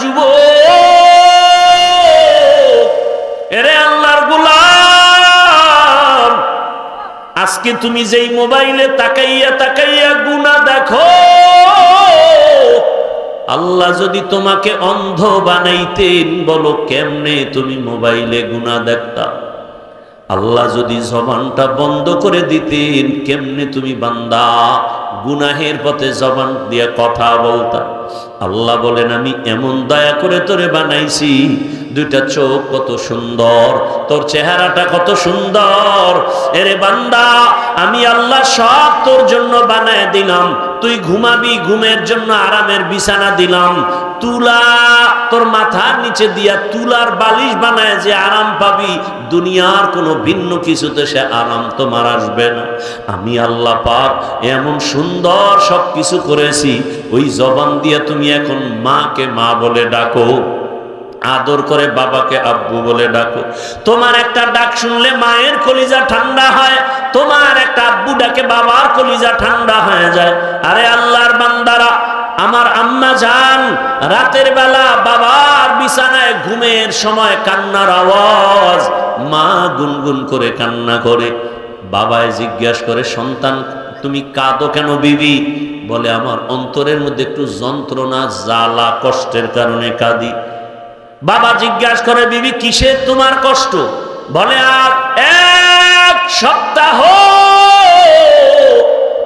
যুব এরে আল্লাহর গুলাম, আজকে তুমি যেই মোবাইলে তাকাইয়া তাকাইয়া গুনা দেখো, আল্লাহ যদি তোমাকে অন্ধ বানাইতেন, বলো কেমনে তুমি মোবাইলে গুনা দেখতা? আল্লাহ যদি জবানটা বন্ধ করে দিতেন, কেমনে তুমি বান্দা গুনাহের পথে জবান দিয়ে কথা বলতা? আল্লাহ বলেন, আমি এমন দয়া করে তোরে বানাইছি, দুইটা চোখ কত সুন্দর, তোর চেহারাটা কত সুন্দর। এরে বান্দা, আমি আল্লাহ সব তোর জন্য বানায় দিলাম তুই ঘুমাবি, ঘুমের জন্য আরামের বিছানা দিলাম। তুলা তোর মাথার নিচে দিয়া তুলার বালিশ বানায় যে আরাম পাবি, দুনিয়ার কোনো ভিন্ন কিছুতে সে আরাম তোমার আসবে না। আমি আল্লাহ পাক এমন সুন্দর সব কিছু করেছি, ওই জবান দিয়ে তুমি এখন মাকে মা বলে ডাকো। আদর করে বাবাকে আব্বু বলে ডাকো। তোমার একটা ডাক শুনলে মায়ের কলিজা ঠান্ডা হয়, তোমার একটা আব্বু ডাকে বাবার কলিজা ঠান্ডা হয়ে যায়। আরে আল্লাহর বান্দারা, আমার আম্মা যান, রাতের বেলা বাবার বিছানায় ঘুমের সময় কান্নার আওয়াজ, মা গুনগুন করে কান্না করে। বাবায় জিজ্ঞাস করে, সন্তান, তুমি কাঁদো কেন বিবি? বলে, আমার অন্তরের মধ্যে একটু যন্ত্রণা, জ্বালা, কষ্টের কারণে কাঁদি। বাবা জিজ্ঞাসা করে, বিবি, কিসের তোমার কষ্ট? বলে, আর এক সপ্তাহ।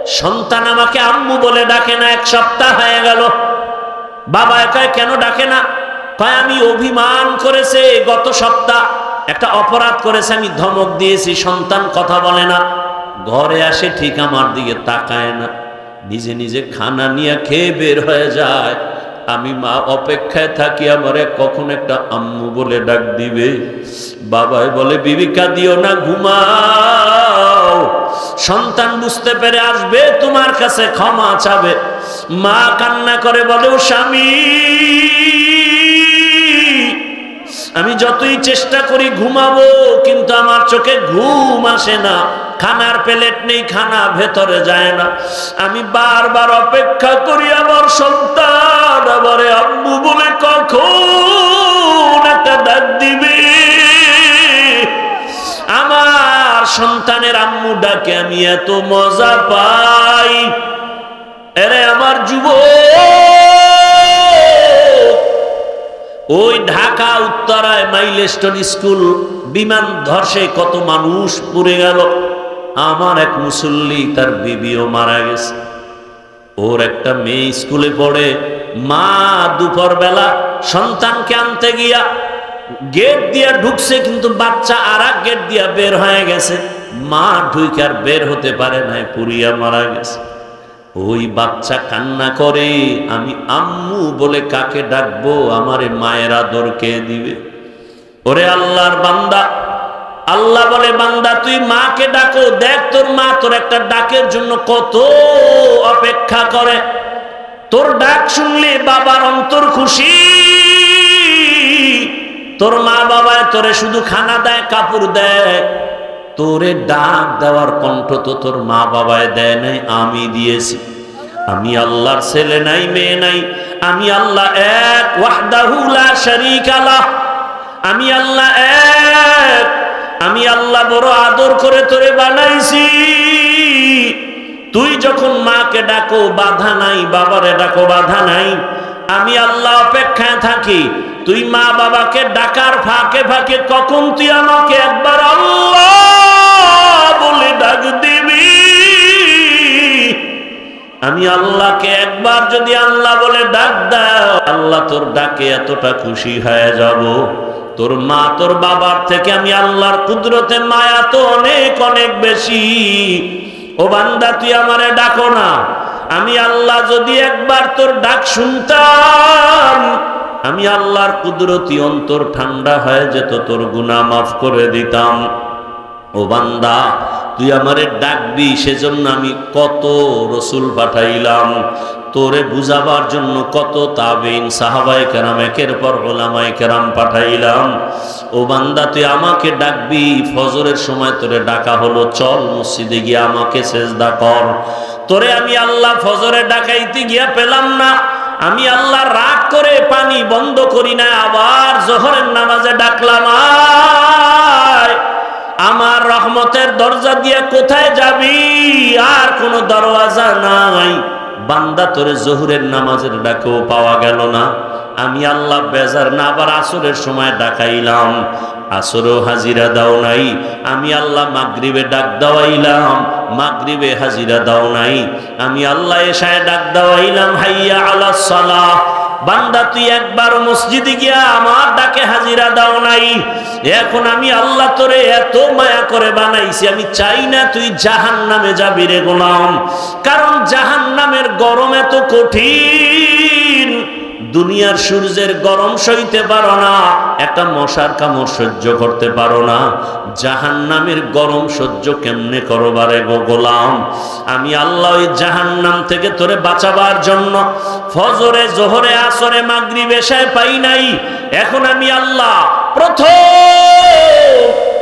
সন্তান আমাকে আম্মু বলে ডাকে না, এক সপ্তাহ হয়ে গেল। বাবা একাই কেন ডাকে না? তাই আমি অভিমান করেছে, গত সপ্তাহ একটা অপরাধ করেছে, আমি ধমক দিয়েছি, সন্তান কথা বলে না। ঘরে আসে ঠিক আমার দিকে তাকায় না। নিজে নিজে খানা নিয়ে খেয়ে বের হয়ে যায়। আমি মা অপেক্ষায় থাকি, আমারে কখন একটা আম্মু বলে ডাক দিবে। বাবাই বলে বিবিকা দিও না, ঘুমাও। সন্তান বুঝতে পেরে আসবে, তোমার কাছে ক্ষমা চাবে। মা কান্না করে বলে, ও স্বামী, আমি যতই চেষ্টা করি ঘুমাবো, কিন্তু আমার চোখে ঘুম আসে না। খানার প্লেট নেই, খানা ভেতরে যায় না। আমি বারবার অপেক্ষা করি আমার সন্তান। ডাকে, আমি এত মজা পাই। এরে আমার যুবক, ওই ঢাকা উত্তরায় মাইলস্টোন স্কুল বিমান ধর্ষে কত মানুষ পুড়ে গেল। আমার এক মুসল্লি, তার বিবিও মারা গেছে। ওর একটা মেয়ে স্কুলে পড়ে। মা দুপুর বেলা সন্তানকে আনতে গিয়া গেট দিয়া ঢুকছে, কিন্তু বাচ্চা আর গেট দিয়া বের হয়ে গেছে। মা ঢুকে আর বের হতে পারে নাই পুরিয়া মারা গেছে। ওই বাচ্চা কান্না করে, আমি আম্মু বলে কাকে ডাকবো, আমারে মায়ের আদর কে দিবে? ওরে আল্লাহর বান্দা, আল্লাহ বলে, বান্দা, তুই মাকে ডাকো, দেখ তোর মা তোর একটা ডাকের জন্য কত অপেক্ষা করে। তোর ডাক শুনলে বাবার অন্তর খুশি, তোর মা বাবায় তোরে শুধু খানা দেয়, কাপড় দেয়। তোরে ডাক দেওয়ার কণ্ঠ তো তোর মা বাবায় দেয় নাই, আমি দিয়েছি। আমি আল্লাহর ছেলে নাই, মেয়ে নাই। আমি আল্লাহ এক আমি আল্লাহ এক, আমি আল্লাহ বড় আদর করে তোরে বানাইছি। তুই যখন মাকে ডাকো, বাধা নাই, বাবারে ডাকো, বাধা নাই। আমি আল্লাহ অপেক্ষায় থাকি। তুই মা বাবাকে ডাকার ফাঁকে ফাঁকে কখন তুই আমাকে একবার আল্লাহ ডাক দিবি। আমি আল্লাহকে একবার যদি আল্লাহ বলে ডাক দাও, আল্লাহ তোর ডাকে এতটা খুশি হয়ে যাব। তোর মা তোর বাবার থেকে আমি আল্লাহর কুদরতে মায়া তো অনেক অনেক বেশি। ও বান্দা, তুই আমারে ডাকো না। আমি আল্লাহ যদি একবার তোর ডাক শুনতাম, আমি আল্লাহর কুদরতি অন্তর ঠান্ডা হয়ে যেত, তোর গুনাহ মাফ করে দিতাম। ও বান্দা তুই আমারে ডাকবি সেজন্য আমি কত রসুল পাঠাইলাম। তোরে বুঝাবার জন্য কত তাবিন সাহাবাই কেরাম, একের পর ওলামাই কেরাম পাঠাইলাম। ও বান্দা, তুই আমাকে ডাকবি ফজরের সময় তোরে ডাকা হলো, চল মসজিদে গিয়ে আমাকে সেজদা কর। তোরে আমি আল্লাহ ফজরে ডাকাইতে গিয়া পেলাম না। আমি আল্লাহ রাগ করে পানি বন্ধ করি না, আবার জোহরের নামাজে ডাকলাম আয় আমার রহমতের দরজা দিয়ে কোথায় যাবি? আর কোনো দরওয়াজা নাই। বান্দা তোরে জহুরের নামাজের ডাকেও পাওয়া গেল না। আমি আল্লাহ বেজার না, আবার আসরের সময় ডাকাইলাম আসরও হাজিরা দাও নাই। আমি আল্লাহ মাগরিবে ডাক দাওয়াইলাম। মাগরিবে হাজিরা দাও নাই। আমি আল্লাহ এসায় ডাক দাওয়াইলাম, হাইয়া আলা সালাহ। বান্দা, তুই একবার মসজিদে গিয়া আমার ডাকে হাজিরা দাও নাই। এখন আমি আল্লাহ তোরে এত মায়া করে বানাইছি, আমি চাই না তুই জাহান নামে যাবি রে গোলাম। কারণ জাহান নামের গরম এত কঠিন। দুনিয়ার সূর্যের গরম সইতে পারো না, একটা মশার কামড় সহ্য করতে পারো না। জাহান নামের গরম সহ্য কেমনে করো বারে গো গোলাম? আমি আল্লাহ ওই জাহান নাম থেকে তোরে বাঁচাবার জন্য ফজরে, জোহরে, আসরে মাগরি বেশায় পাই নাই। এখন আমি আল্লাহ প্রথম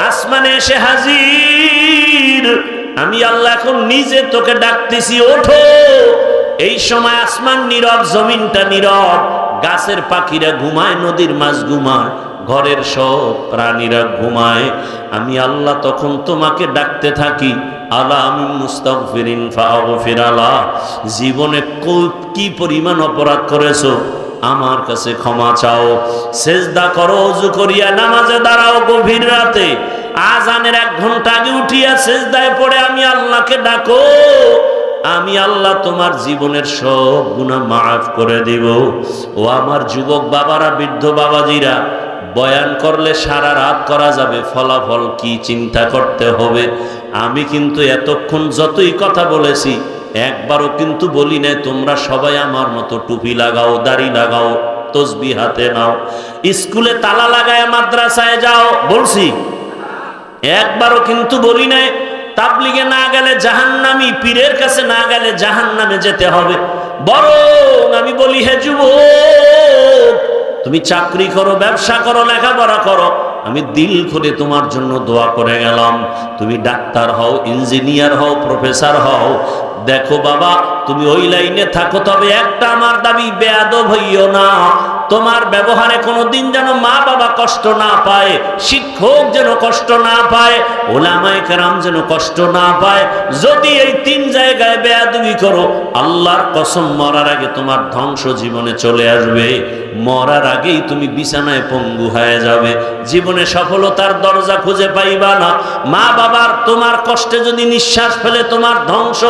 আসমানে এসে হাজির। আমি আল্লাহ এখন নিজে তোকে ডাকতেছি, ওঠো। এই সময় আসমান নীরব, জমিনটা নীরব। গাছের পাখিরা ঘুমায়, নদীর মাছ ঘুমায়, ঘরের সব প্রাণীরা ঘুমায়। আমি আল্লাহ তখন তোমাকে ডাকতে থাকি জীবনে কি পরিমাণ অপরাধ করেছ? আমার কাছে ক্ষমা চাও। সেজদা করো, অজু করিয়া নামাজে দাঁড়াও গভীর রাতে। আজানের এক ঘণ্টা আগে উঠিয়া সেজদায় পড়ে আমি আল্লাহকে ডাকো। আমি আল্লাহ তোমার জীবনের সব গুণা মাফ করে দিব। ও আমার যুবক বাবারা, বৃদ্ধ বাবাজিরা, বয়ান করলে সারা রাত করা যাবে, ফলাফল কি চিন্তা করতে হবে? আমি কিন্তু এতক্ষণ যতই কথা বলেছি, একবারও কিন্তু বলি নাই, তোমরা সবাই আমার মতো টুপি লাগাও, দাড়ি লাগাও তসবি হাতে নাও, স্কুলে তালা লাগায় মাদ্রাসায় যাও, বলছি। একবারও কিন্তু বলি নাই তাবলিগে না গেলে জাহান্নামি, পীরের কাছে না গেলে জাহান্নামে যেতে হবে। বরং আমি বলি, হে যুবক, তুমি চাকরি করো, ব্যবসা করো, লেখাপড়া করো। আমি দিল করে তোমার জন্য দোয়া করে গেলাম। তুমি ডাক্তার হও, ইঞ্জিনিয়ার হও, প্রফেসর হও। দেখো বাবা, তুমি ওই লাইনে থাকো, তবে একটা আমার দাবি, বেয়াদব হইও না। তোমার ব্যবহারে কোনো দিন যেন মা বাবা কষ্ট না পায়, শিক্ষক যেন কষ্ট না পায়, ওলামায় কেরাম যেন কষ্ট না পায়। যদি এই তিন জায়গায় বেয়াদুবি করো, আল্লাহর কসম মরার আগে তোমার ধ্বংস জীবনে চলে আসবে। মরার আগেই তুমি বিছানায় পঙ্গু হয়ে যাবে। জীবনে সফলতার দরজা খুঁজে পাইবা না। মা বাবার তোমার কষ্টে যদি নিঃশ্বাস ফেলে তোমার ধ্বংস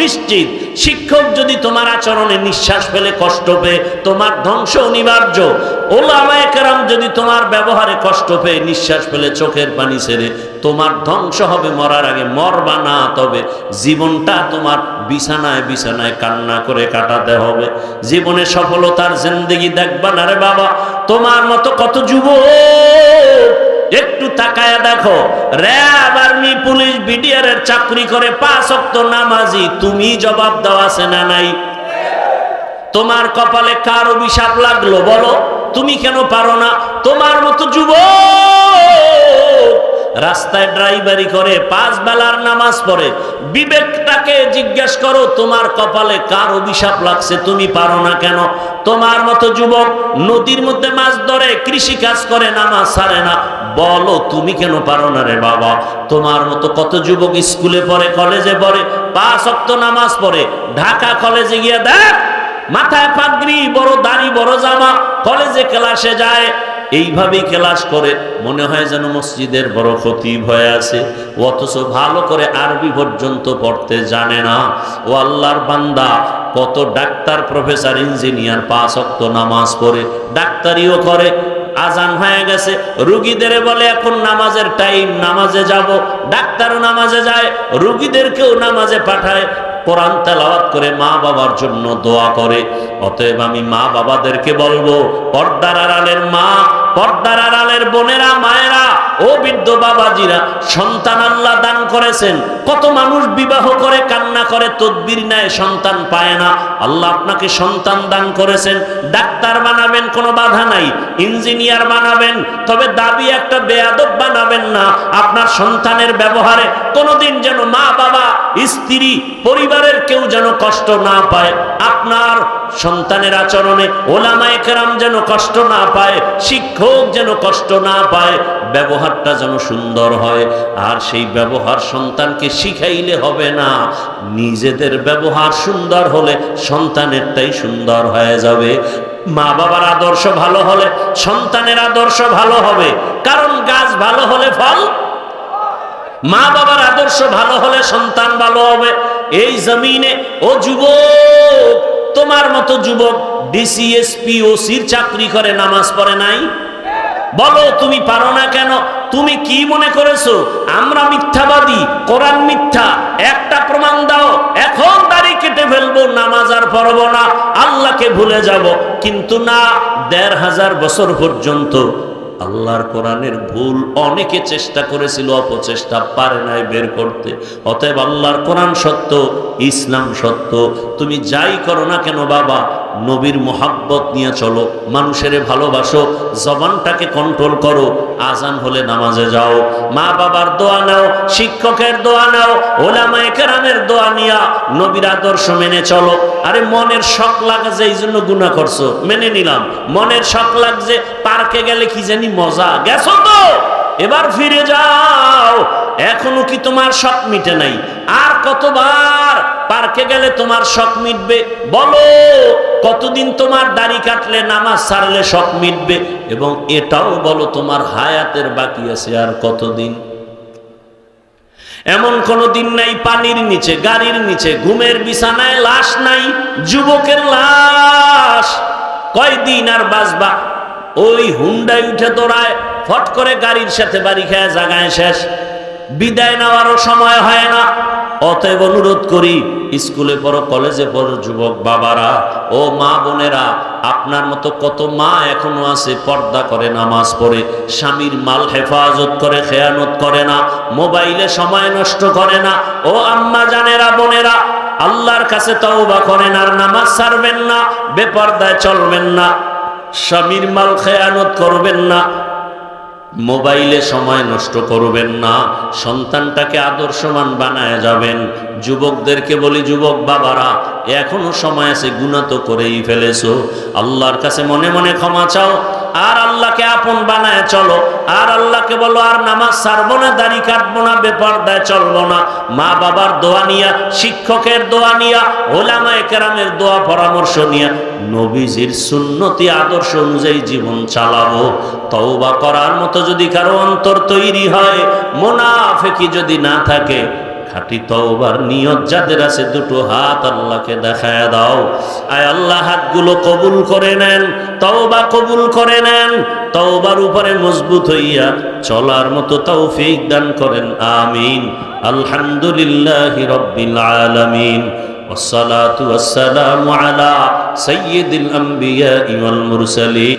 নিশ্চিত। শিক্ষক যদি তোমার আচরণে নিঃশ্বাস ফেলে কষ্ট পেয়ে তোমার ধ্বংস অনিবার্য। ওলামায়ে কেরাম যদি তোমার ব্যবহারে কষ্ট পেয়ে নিঃশ্বাস ফেলে চোখের পানি ছেড়ে তোমার ধ্বংস হবে, মরার আগে মরবা না, তবে জীবনটা তোমার বিছানায় বিছানায় কান্না করে কাটাতে হবে। জীবনে সফলতার জিন্দগি দেখবা না রে বাবা। তোমার মতো কত যুবক, একটু তাকায়া দেখো। র্যাব আর্মি, পুলিশ, বিডিআর এর চাকরি করে পাঁচ অক্ত নামাজি, তুমি জবাব দেওয়া আছে না নাই? তোমার কপালে কার অভিশাপ লাগল বলো? তুমি কেন পারো না? তোমার মতো যুবক রাস্তায় ড্রাইভারি করে, পাঁচ বেলার নামাজ পড়ে। বিবেকটাকে জিজ্ঞেস করো, তোমার কপালে কার অভিশাপ লাগছে? তুমি পারো না কেন? তোমার মতো যুবক নদীর মধ্যে মাছ ধরে কৃষি কাজ করে, নামাজ ছাড়ে না। বলো, তুমি কেন পারো না রে বাবা? তোমার মতো কত যুবক স্কুলে পড়ে, কলেজে পড়ে, পাঁচ অক্ত নামাজ পড়ে। ঢাকা কলেজে গিয়ে দেখ, মাথায় পাগড়ি, বড় দাড়ি, বড় জামা, কলেজে ক্লাসে যায় এইভাবেই ক্লাস করে, মনে হয় যেন মসজিদের বড় ক্ষতি হয়ে আছে। অথচ ভালো করে আরবি পর্যন্ত পড়তে জানে না। ও আল্লাহর বান্দা, কত ডাক্তার, প্রফেসর, ইঞ্জিনিয়ার, পাঁচ অক্ত নামাজ পড়ে, ডাক্তারিও করে, আজান হয়ে গেছে। রুগীদের বলে, এখন নামাজের টাইম, নামাজে যাব। ডাক্তারও নামাজে যায়, রুগীদেরকেও নামাজে পাঠায়। কোরআন তেলাওয়াত করে মা বাবার জন্য দোয়া করে। অতএব আমি মা বাবাদেরকে বলব, পর্দার আড়ালের মা পর্দার আড়ালের বোনেরা, মায়েরা, ও বৃদ্ধ বাবাজিরা, সন্তান আল্লাহ দান করেছেন। কত মানুষ বিবাহ করে, কান্না করে, তদবির নেয়, সন্তান পায় না। আল্লাহ আপনাকে সন্তান দান করেছেন। ডাক্তার বানাবেন, কোনো বাধা নাই। ইঞ্জিনিয়ার বানাবেন, তবে দাবি একটা বেয়াদব বানাবেন না। আপনার সন্তানের ব্যবহারে কোনোদিন যেন মা বাবা স্ত্রী, পরিবারের কেউ যেন কষ্ট না পায়। আপনার সন্তানের আচরণে ওলামায়ে কেরাম যেন কষ্ট না পায়, শিক্ষক যেন কষ্ট না পায়, ব্যবহারটা যেন সুন্দর হয়। আর সেই ব্যবহার সন্তানকে শিখাইলে হবে না। নিজেদের ব্যবহার সুন্দর হলে সন্তানেরটাই সুন্দর হয়ে যাবে। মা বাবার আদর্শ ভালো হলে সন্তানের আদর্শ ভালো হবে। কারণ গাছ ভালো হলে ফল মা বাবার আদর্শ ভালো হলে সন্তান ভালো হবে। এই জমিনে ও যুবক তোমার মতো যুবক ডিসিএসপি সির চাকরি করে, নামাজ পড়ে নাই? বলো, তুমি পারো না কেন? তুমি কি মনে করেছ? আমরা মিথ্যাবাদী, কোরআন মিথ্যা, একটা প্রমাণ দাও, এখন দাড়ি কেটে ফেলব, নামাজ আর পড়ব না, আল্লাহকে ভুলে যাব। কিন্তু না, দেড় হাজার বছর পর্যন্ত আল্লাহর কোরআনের ভুল অনেকে চেষ্টা করেছিল, অপচেষ্টা পারে নাই বের করতে। অতএব আল্লাহর কোরআন সত্য, ইসলাম সত্য। তুমি যাই করো না কেন বাবা নবীর মোহাব্বত নিয়ে চলো। মানুষের ভালোবাসো, জবানটাকে কন্ট্রোল করো, আজান হলে নামাজে যাও। মা বাবার দোয়া নাও, শিক্ষকের দোয়া নাও, ওলামায়ে কেরামের দোয়া নিয়া নবীর আদর্শ মেনে চলো। আরে মনের শখ লাগে যে এই জন্য গুণা করছ। মেনে নিলাম। মনের শখ লাগছে, পার্কে গেলে কি জানি মজা। গেছো তো? এবার ফিরে যাও। এখনও কি তোমার শখ মিটে নাই? আর কতবার পার্কে গেলে তোমার শখ মিটবে। বলো, কতদিন তোমার দাড়ি কাটলে নামাজ ছাড়লে শখ মিটবে? এবং এটাও বলো, তোমার হায়াতের বাকি আছে আর কতদিন? এমন কোনো দিন নাই পানির নিচে, গাড়ির নিচে, ঘুমের বিছানায় লাশ নাই, যুবকের লাশ। কয়দিন আর বাঁচবা? ওই হুন্ডাই উঠে দৌড়ায়, ফট করে গাড়ির সাথে বাড়ি খেয়ে জাগায় শেষ। বিদায় নেওয়ারও সময় হয় না। অতএব অনুরোধ করি, স্কুলে পড়ো, কলেজে পড়ো যুবক বাবারা, ও মা বোনেরা, আপনার মতো কত মা এখনও আছে, পর্দা করে নামাজ পড়ে, স্বামীর মাল হেফাজত করে, খেয়ানত করে না, মোবাইলে সময় নষ্ট করে না, ও আম্মা জানেরা বোনেরা, আল্লাহর কাছে তওবা করেন আর নামাজ ছাড়বেন না, বেপর্দায় চলবেন না, স্বামীর মাল খেয়ানত করবেন না মোবাইলে সময় নষ্ট করবেন না, সন্তানটাকে আদর্শমান বানায় যাবেন। যুবকদেরকে বলি, যুবক বাবারা, এখনও সময় আছে গুণা তো করেই ফেলেছো। আল্লাহর কাছে মনে মনে ক্ষমা চাও, আর আল্লাহকে আপন বানায় চলো। আর আল্লাহকে বলো, আর নামাজ ছাড়বো না, দাড়ি কাটবো না, বেপর্দায় চলবো না। মা বাবার দোয়া নিয়া, শিক্ষকের দোয়া নিয়া, ওলামায়ে কেরামের দোয়া পরামর্শ নিয়া, নবীজির সুন্নতি আদর্শ অনুযায়ী জীবন চালাবো। তওবা করার মতো যদি কারও অন্তর তৈরি হয়, মোনাফেকি যদি না থাকে, খাটি তওবার নিয়ত যাদের আছে দুটো হাত আল্লাহকে দেখায় দাও। আয় আল্লাহ, হাতগুলো কবুল করে নেন, তওবা কবুল করে নেন। তওবার উপরে মজবুত হইয়া চলার মতো তৌফিক দান করেন আমিন আলহামদুলিল্লাহি রব্বিল আলামিন والصلاة والسلام على سيد الأنبياء والمرسلين